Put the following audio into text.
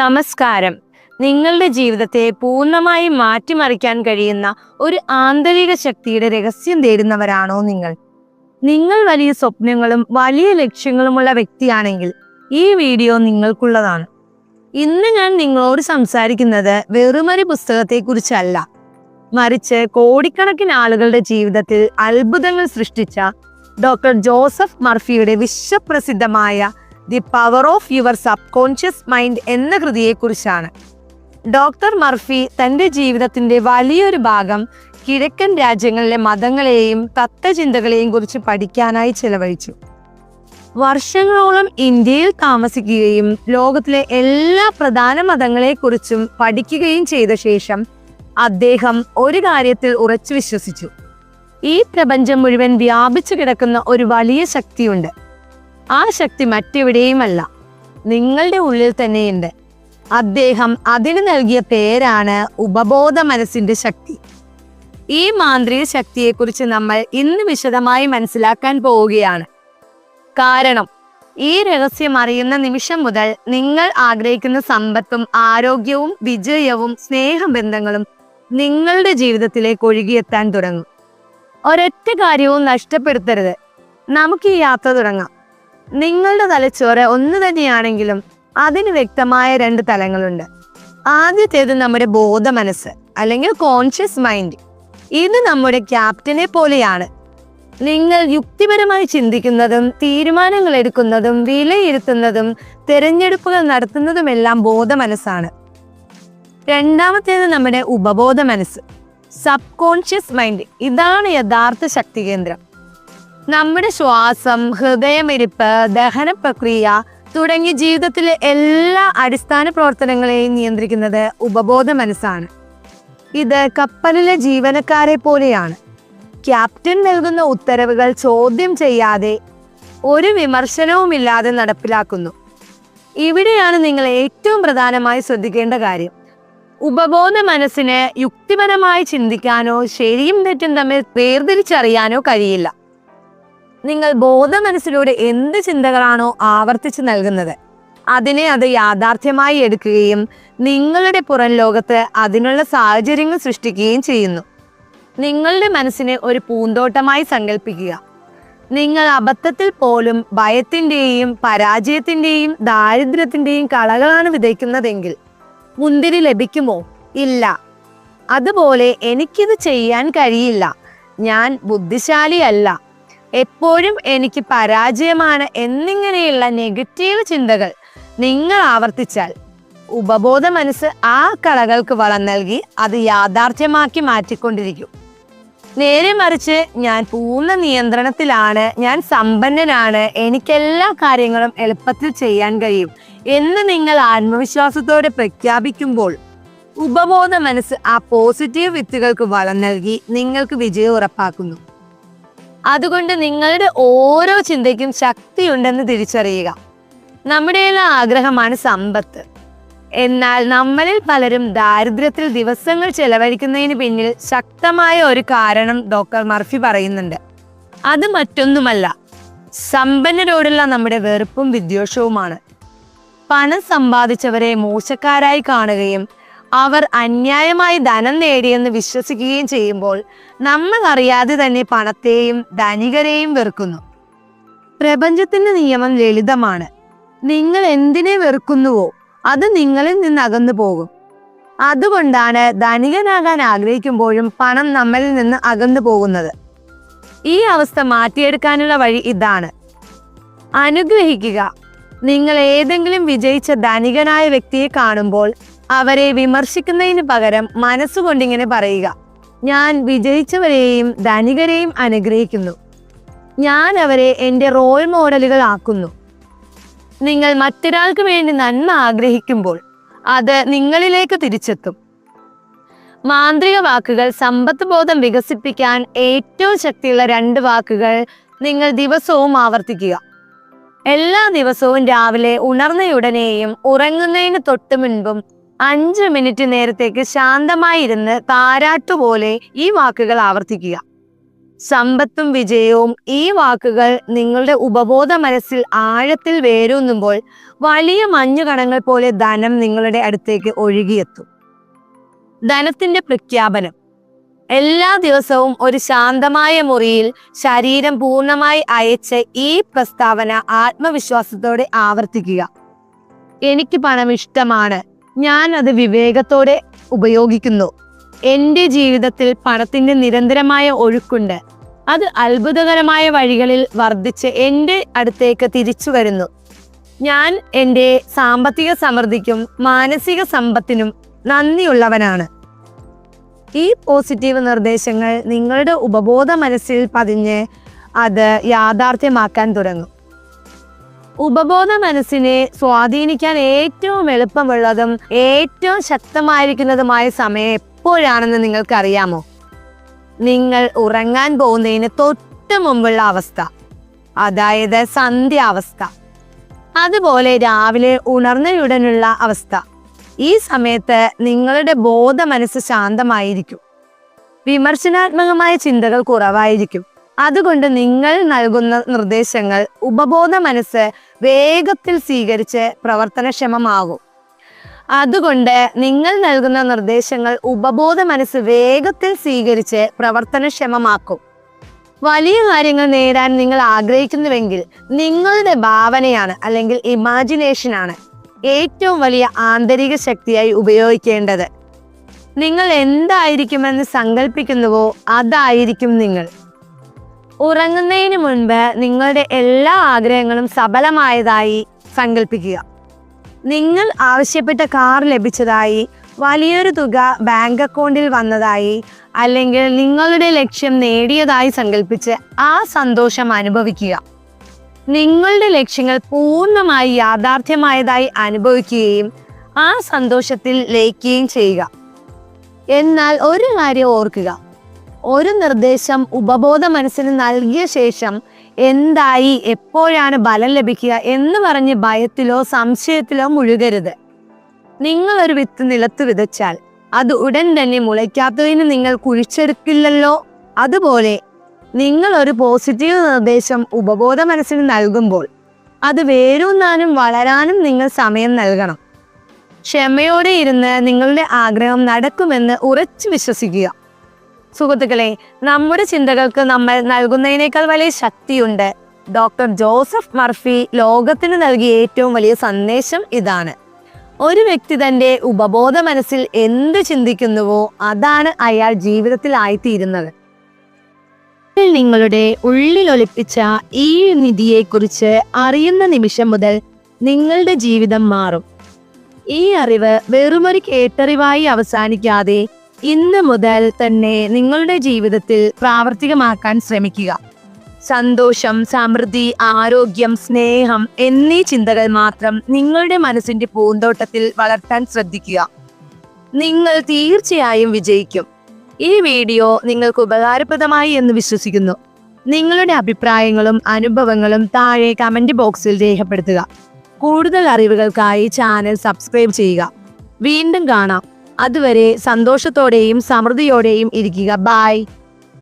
നമസ്കാരം. നിങ്ങളുടെ ജീവിതത്തെ പൂർണമായി മാറ്റിമറിക്കാൻ കഴിയുന്ന ഒരു ആന്തരിക ശക്തിയുടെ രഹസ്യം തേടുന്നവരാണോ നിങ്ങൾ? നിങ്ങൾ വലിയ സ്വപ്നങ്ങളും വലിയ ലക്ഷ്യങ്ങളുമുള്ള വ്യക്തിയാണെങ്കിൽ ഈ വീഡിയോ നിങ്ങൾക്കുള്ളതാണ്. ഇന്ന് ഞാൻ നിങ്ങളോട് സംസാരിക്കുന്നത് വെറുമൊരു പുസ്തകത്തെക്കുറിച്ചല്ല. മറിച്ച് കോടിക്കണക്കിന് ആളുകളുടെ ജീവിതത്തിൽ അത്ഭുതങ്ങൾ സൃഷ്ടിച്ച ഡോക്ടർ ജോസഫ് മർഫിയുടെ വിശ്വപ്രസിദ്ധമായ the power of your subconscious mind എന്ന കൃതിയെക്കുറിച്ചാണ്. ഡോക്ടർ മർഫി തന്റെ ജീവിതത്തിന്റെ വലിയൊരു ഭാഗം കിഴക്കൻ രാജ്യങ്ങളിലെ മതങ്ങളെയും തത്വചിന്തകളെയും കുറിച്ച് പഠിക്കാനായി ചെലവഴിച്ചു. വർഷങ്ങളോളം ഇന്ത്യയിൽ താമസിക്കുകയും ലോകത്തിലെ എല്ലാ പ്രധാന മതങ്ങളെക്കുറിച്ചും പഠിക്കുകയും ചെയ്ത ശേഷം അദ്ദേഹം ഒരു കാര്യത്തിൽ ഉറച്ചു വിശ്വസിച്ചു. ഈ പ്രപഞ്ചം മുഴുവൻ വ്യാപിച്ചു കിടക്കുന്ന ഒരു വലിയ ശക്തിയുണ്ട്. ആ ശക്തി മറ്റെവിടെയുമല്ല. നിങ്ങളുടെ ഉള്ളിൽ തന്നെയുണ്ട്. അദ്ദേഹം അതിന് നൽകിയ പേരാണ് ഉപബോധ മനസ്സിന്റെ ശക്തി. ഈ മാന്ത്രിക ശക്തിയെക്കുറിച്ച് നമ്മൾ ഇന്ന് വിശദമായി മനസ്സിലാക്കാൻ പോവുകയാണ്. കാരണം ഈ രഹസ്യം അറിയുന്ന നിമിഷം മുതൽ നിങ്ങൾ ആഗ്രഹിക്കുന്ന സമ്പത്തും ആരോഗ്യവും വിജയവും സ്നേഹബന്ധങ്ങളും നിങ്ങളുടെ ജീവിതത്തിലേക്ക് ഒഴുകിയെത്താൻ തുടങ്ങും. ഒരൊറ്റ കാര്യവും നഷ്ടപ്പെടുത്തരുത്. നമുക്ക് ഈ യാത്ര തുടങ്ങാം. നിങ്ങളുടെ തലച്ചോറ് ഒന്ന് തന്നെയാണെങ്കിലും അതിന് വ്യക്തമായ രണ്ട് തലങ്ങളുണ്ട്. ആദ്യത്തേത് നമ്മുടെ ബോധ മനസ്സ് അല്ലെങ്കിൽ കോൺഷ്യസ് മൈൻഡ് ഇത് നമ്മുടെ ക്യാപ്റ്റനെ പോലെയാണ്. നിങ്ങൾ യുക്തിപരമായി ചിന്തിക്കുന്നതും തീരുമാനങ്ങൾ എടുക്കുന്നതും വിലയിരുത്തുന്നതും തിരഞ്ഞെടുപ്പുകൾ നടത്തുന്നതുമെല്ലാം ബോധ മനസ്സാണ് രണ്ടാമത്തേത് നമ്മുടെ ഉപബോധ മനസ്സ് സബ് കോൺഷ്യസ് മൈൻഡ് ഇതാണ് യഥാർത്ഥ ശക്തി കേന്ദ്രം. നമ്മുടെ ശ്വാസം ഹൃദയമിരിപ്പ് ദഹന പ്രക്രിയ തുടങ്ങി ജീവിതത്തിലെ എല്ലാ അടിസ്ഥാന പ്രവർത്തനങ്ങളെയും നിയന്ത്രിക്കുന്നത് ഉപബോധ മനസ്സാണ്. ഇത് കപ്പലിലെ ജീവനക്കാരെ പോലെയാണ്. ക്യാപ്റ്റൻ നൽകുന്ന ഉത്തരവുകൾ ചോദ്യം ചെയ്യാതെ ഒരു വിമർശനവുമില്ലാതെ നടപ്പിലാക്കുന്നു. ഇവിടെയാണ് നിങ്ങൾ ഏറ്റവും പ്രധാനമായി ശ്രദ്ധിക്കേണ്ട കാര്യം. ഉപബോധ മനസ്സിന് യുക്തിപരമായി ചിന്തിക്കാനോ ശരിയും തെറ്റും തമ്മിൽ വേർതിരിച്ചറിയാനോ കഴിയില്ല. നിങ്ങൾ ബോധ മനസ്സിലൂടെ എന്ത് ചിന്തകളാണോ ആവർത്തിച്ച് നൽകുന്നത്? അതിനെ അത് യാഥാർത്ഥ്യമായി എടുക്കുകയും നിങ്ങളുടെ പുറം ലോകത്ത് അതിനുള്ള സാഹചര്യങ്ങൾ സൃഷ്ടിക്കുകയും ചെയ്യുന്നു. നിങ്ങളുടെ മനസ്സിനെ ഒരു പൂന്തോട്ടമായി സങ്കല്പിക്കുക നിങ്ങൾ അബദ്ധത്തിൽ പോലും ഭയത്തിന്റെയും പരാജയത്തിന്റെയും ദാരിദ്ര്യത്തിന്റെയും കളകളാണ് വിതയ്ക്കുന്നതെങ്കിൽ മുന്തിരി ലഭിക്കുമോ? ഇല്ല. അതുപോലെ എനിക്കിത് ചെയ്യാൻ കഴിയില്ല. ഞാൻ ബുദ്ധിശാലിയല്ല. എപ്പോഴും എനിക്ക് പരാജയമാണ് എന്നിങ്ങനെയുള്ള നെഗറ്റീവ് ചിന്തകൾ നിങ്ങൾ ആവർത്തിച്ചാൽ ഉപബോധ മനസ്സ് ആ കളകൾക്ക് വളം നൽകി അത് യാഥാർത്ഥ്യമാക്കി മാറ്റിക്കൊണ്ടിരിക്കും. നേരെ മറിച്ച് ഞാൻ പൂർണ നിയന്ത്രണത്തിലാണ് ഞാൻ സമ്പന്നനാണ് എനിക്ക് എല്ലാ കാര്യങ്ങളും എളുപ്പത്തിൽ ചെയ്യാൻ കഴിയും എന്ന് നിങ്ങൾ ആത്മവിശ്വാസത്തോടെ പ്രഖ്യാപിക്കുമ്പോൾ ഉപബോധ മനസ്സ് ആ പോസിറ്റീവ് വിത്തുകൾക്ക് വളം നൽകി നിങ്ങൾക്ക് വിജയം ഉറപ്പാക്കുന്നു. അതുകൊണ്ട് നിങ്ങളുടെ ഓരോ ചിന്തയ്ക്കും ശക്തിയുണ്ടെന്ന് തിരിച്ചറിയുക. നമ്മുടെ ആഗ്രഹമാണ് സമ്പത്ത്. എന്നാൽ നമ്മളിൽ പലരും ദാരിദ്ര്യത്തിൽ ദിവസങ്ങൾ ചെലവഴിക്കുന്നതിന് പിന്നിൽ ശക്തമായ ഒരു കാരണം ഡോക്ടർ മർഫി പറയുന്നുണ്ട്. അത് മറ്റൊന്നുമല്ല. സമ്പന്നരോടുള്ള നമ്മുടെ വെറുപ്പും വിദ്വേഷവുമാണ്. പണം സമ്പാദിച്ചവരെ മോശക്കാരായി കാണുകയും അവർ അന്യായമായി ധനം നേടിയെന്ന് വിശ്വസിക്കുകയും ചെയ്യുമ്പോൾ നമ്മൾ അറിയാതെ തന്നെ പണത്തെയും ധനികരെയും വെറുക്കുന്നു. പ്രപഞ്ചത്തിന്റെ നിയമം ലളിതമാണ്. നിങ്ങൾ എന്തിനെ വെറുക്കുന്നുവോ അത് നിങ്ങളിൽ നിന്ന് അകന്നു പോകും. അതുകൊണ്ടാണ് ധനികനാകാൻ ആഗ്രഹിക്കുമ്പോഴും പണം നമ്മളിൽ നിന്ന് അകന്നു പോകുന്നത്. ഈ അവസ്ഥ മാറ്റിയെടുക്കാനുള്ള വഴി ഇതാണ്. അനുഗ്രഹിക്കുക. നിങ്ങൾ ഏതെങ്കിലും വിജയിച്ച ധനികനായ വ്യക്തിയെ കാണുമ്പോൾ അവരെ വിമർശിക്കുന്നതിന് പകരം മനസ്സുകൊണ്ടിങ്ങനെ പറയുക. ഞാൻ വിജയിച്ചവരെയും ധനികരെയും അനുഗ്രഹിക്കുന്നു. ഞാൻ അവരെ എന്റെ റോൾ മോഡലുകൾ ആക്കുന്നു. നിങ്ങൾ മറ്റൊരാൾക്ക് വേണ്ടി നന്മ ആഗ്രഹിക്കുമ്പോൾ അത് നിങ്ങളിലേക്ക് തിരിച്ചെത്തും. മാന്ത്രിക വാക്കുകൾ സമ്പത്ത് ബോധം വികസിപ്പിക്കാൻ ഏറ്റവും ശക്തിയുള്ള രണ്ട് വാക്കുകൾ നിങ്ങൾ ദിവസവും ആവർത്തിക്കുക. എല്ലാ ദിവസവും രാവിലെ ഉണർന്നയുടനെയും ഉറങ്ങുന്നതിന് തൊട്ട് മുൻപും അഞ്ച് മിനിറ്റ് നേരത്തേക്ക് ശാന്തമായി ഇരുന്ന് താരാട്ടുപോലെ ഈ വാക്കുകൾ ആവർത്തിക്കുക. സമ്പത്തും വിജയവും ഈ വാക്കുകൾ നിങ്ങളുടെ ഉപബോധ മനസ്സിൽ ആഴത്തിൽ വേരൂന്നുമ്പോൾ വലിയ മഞ്ഞുകണങ്ങൾ പോലെ ധനം നിങ്ങളുടെ അടുത്തേക്ക് ഒഴുകിയെത്തും. ധനത്തിന്റെ പ്രഖ്യാപനം. എല്ലാ ദിവസവും ഒരു ശാന്തമായ മുറിയിൽ ശരീരം പൂർണമായി അയച്ച് ഈ പ്രസ്താവന ആത്മവിശ്വാസത്തോടെ ആവർത്തിക്കുക. എനിക്ക് പണം ഇഷ്ടമാണ് ഞാൻ അത് വിവേകത്തോടെ ഉപയോഗിക്കുന്നു. എന്റെ ജീവിതത്തിൽ പണത്തിന്റെ നിരന്തരമായ ഒഴുക്കുണ്ട്. അത് അത്ഭുതകരമായ വഴികളിൽ വർദ്ധിച്ച് എന്റെ അടുത്തേക്ക് തിരിച്ചു വരുന്നു. ഞാൻ എന്റെ സാമ്പത്തിക സമൃദ്ധിക്കും മാനസിക സമ്പത്തിനും നന്ദിയുള്ളവനാണ്. ഈ പോസിറ്റീവ് നിർദ്ദേശങ്ങൾ നിങ്ങളുടെ ഉപബോധ മനസ്സിൽ പതിഞ്ഞ് അത് യാഥാർത്ഥ്യമാക്കാൻ തുടങ്ങും. ഉപബോധ മനസ്സിനെ സ്വാധീനിക്കാൻ ഏറ്റവും എളുപ്പമുള്ളതും ഏറ്റവും ശക്തമായിരിക്കുന്നതുമായ സമയം എപ്പോഴാണെന്ന് നിങ്ങൾക്കറിയാമോ? നിങ്ങൾ ഉറങ്ങാൻ പോകുന്നതിന് തൊട്ട് മുമ്പുള്ള അവസ്ഥ അതായത് സന്ധ്യാവസ്ഥ. അതുപോലെ രാവിലെ ഉണർന്നയുടനുള്ള അവസ്ഥ. ഈ സമയത്ത് നിങ്ങളുടെ ബോധ മനസ്സ് ശാന്തമായിരിക്കും. വിമർശനാത്മകമായ ചിന്തകൾ കുറവായിരിക്കും. അതുകൊണ്ട് നിങ്ങൾ നൽകുന്ന നിർദ്ദേശങ്ങൾ ഉപബോധ മനസ്സ് വേഗത്തിൽ സ്വീകരിച്ച് പ്രവർത്തനക്ഷമമാകും. അതുകൊണ്ട് നിങ്ങൾ നൽകുന്ന നിർദ്ദേശങ്ങൾ ഉപബോധ മനസ്സ് വേഗത്തിൽ സ്വീകരിച്ച് പ്രവർത്തനക്ഷമമാക്കും. വലിയ കാര്യങ്ങൾ നേടാൻ നിങ്ങൾ ആഗ്രഹിക്കുന്നുവെങ്കിൽ നിങ്ങളുടെ ഭാവനയാണ് അല്ലെങ്കിൽ ഇമാജിനേഷനാണ് ഏറ്റവും വലിയ ആന്തരിക ശക്തിയായി ഉപയോഗിക്കേണ്ടത്. നിങ്ങൾ എന്തായിരിക്കുമെന്ന് സങ്കല്പിക്കുന്നുവോ അതായിരിക്കും നിങ്ങൾ. ഉറങ്ങുന്നതിന് മുൻപ് നിങ്ങളുടെ എല്ലാ ആഗ്രഹങ്ങളും സഫലമായതായി സങ്കല്പിക്കുക നിങ്ങൾ ആവശ്യപ്പെട്ട കാർ ലഭിച്ചതായി വലിയൊരു തുക ബാങ്ക് അക്കൗണ്ടിൽ വന്നതായി അല്ലെങ്കിൽ നിങ്ങളുടെ ലക്ഷ്യം നേടിയതായി സങ്കല്പിച്ച് ആ സന്തോഷം അനുഭവിക്കുക. നിങ്ങളുടെ ലക്ഷ്യങ്ങൾ പൂർണമായി യാഥാർത്ഥ്യമായതായി അനുഭവിക്കുകയും ആ സന്തോഷത്തിൽ ലയിക്കുകയും ചെയ്യുക. എന്നാൽ ഒരു കാര്യം ഓർക്കുക. ഒരു നിർദ്ദേശം ഉപബോധ മനസ്സിന് നൽകിയ ശേഷം എന്തായി എപ്പോഴാണ് ബലം ലഭിക്കുക എന്ന് പറഞ്ഞ് ഭയത്തിലോ സംശയത്തിലോ മുഴുകരുത്. നിങ്ങൾ ഒരു വിത്ത് നിലത്ത് വിതച്ചാൽ അത് ഉടൻ തന്നെ മുളയ്ക്കാത്തതിന് നിങ്ങൾ കുഴിച്ചെടുക്കില്ലല്ലോ. അതുപോലെ നിങ്ങൾ ഒരു പോസിറ്റീവ് നിർദ്ദേശം ഉപബോധ മനസ്സിന് നൽകുമ്പോൾ അത് വേരൂന്നാനും വളരാനും നിങ്ങൾ സമയം നൽകണം. ക്ഷമയോടെ ഇരുന്ന് നിങ്ങളുടെ ആഗ്രഹം നടക്കുമെന്ന് ഉറച്ചു വിശ്വസിക്കുക. സുഹൃത്തുക്കളെ നമ്മുടെ ചിന്തകൾക്ക് നമ്മൾ നൽകുന്നതിനേക്കാൾ വലിയ ശക്തിയുണ്ട്. ഡോക്ടർ ജോസഫ് മർഫി ലോകത്തിന് നൽകിയ ഏറ്റവും വലിയ സന്ദേശം ഇതാണ്. ഒരു വ്യക്തി തന്റെ ഉപബോധ മനസ്സിൽ എന്ത് ചിന്തിക്കുന്നുവോ അതാണ് അയാൾ ജീവിതത്തിൽ ആയിത്തീരുന്നത് നിങ്ങളുടെ ഉള്ളിൽ ഒളിപ്പിച്ച ഈ നിധിയെ കുറിച്ച് അറിയുന്ന നിമിഷം മുതൽ നിങ്ങളുടെ ജീവിതം മാറും. ഈ അറിവ് വെറുമൊരു കേട്ടറിവായി അവസാനിക്കാതെ ഇന്ന് മുതൽ തന്നെ നിങ്ങളുടെ ജീവിതത്തിൽ പ്രാവർത്തികമാക്കാൻ ശ്രമിക്കുക. സന്തോഷം സമൃദ്ധി ആരോഗ്യം സ്നേഹം എന്നീ ചിന്തകൾ മാത്രം നിങ്ങളുടെ മനസ്സിന്റെ പൂന്തോട്ടത്തിൽ വളർത്താൻ ശ്രദ്ധിക്കുക. നിങ്ങൾ തീർച്ചയായും വിജയിക്കും. ഈ വീഡിയോ നിങ്ങൾക്ക് ഉപകാരപ്രദമായി എന്ന് വിശ്വസിക്കുന്നു. നിങ്ങളുടെ അഭിപ്രായങ്ങളും അനുഭവങ്ങളും താഴെ കമന്റ് ബോക്സിൽ രേഖപ്പെടുത്തുക. കൂടുതൽ അറിവുകൾക്കായി ചാനൽ സബ്സ്ക്രൈബ് ചെയ്യുക. വീണ്ടും കാണാം. അതുവരെ സന്തോഷത്തോടെയും സമൃദ്ധിയോടെയും ഇരിക്കുക. ബായ്